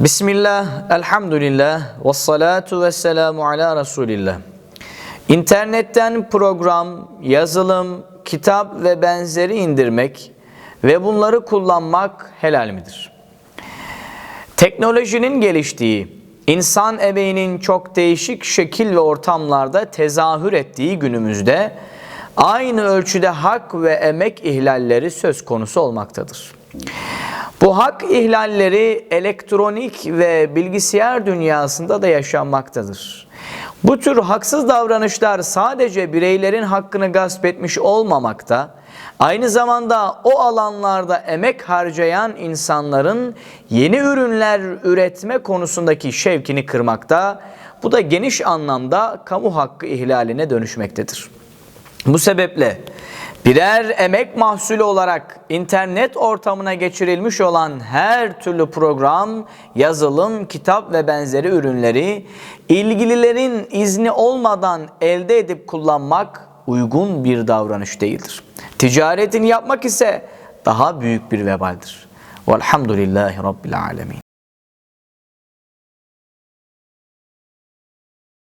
Bismillah, elhamdülillah, ve salatu ve selamu ala Resulillah. İnternetten program, yazılım, kitap ve benzeri indirmek ve bunları kullanmak helal midir? Teknolojinin geliştiği, insan emeğinin çok değişik şekil ve ortamlarda tezahür ettiği günümüzde aynı ölçüde hak ve emek ihlalleri söz konusu olmaktadır. Bu hak ihlalleri elektronik ve bilgisayar dünyasında da yaşanmaktadır. Bu tür haksız davranışlar sadece bireylerin hakkını gasp etmiş olmamakta, aynı zamanda o alanlarda emek harcayan insanların yeni ürünler üretme konusundaki şevkini kırmakta, bu da geniş anlamda kamu hakkı ihlaline dönüşmektedir. Bu sebeple birer emek mahsulü olarak internet ortamına geçirilmiş olan her türlü program, yazılım, kitap ve benzeri ürünleri ilgililerin izni olmadan elde edip kullanmak uygun bir davranış değildir. Ticaretini yapmak ise daha büyük bir vebaldir. Velhamdülillahi Rabbil Alemin.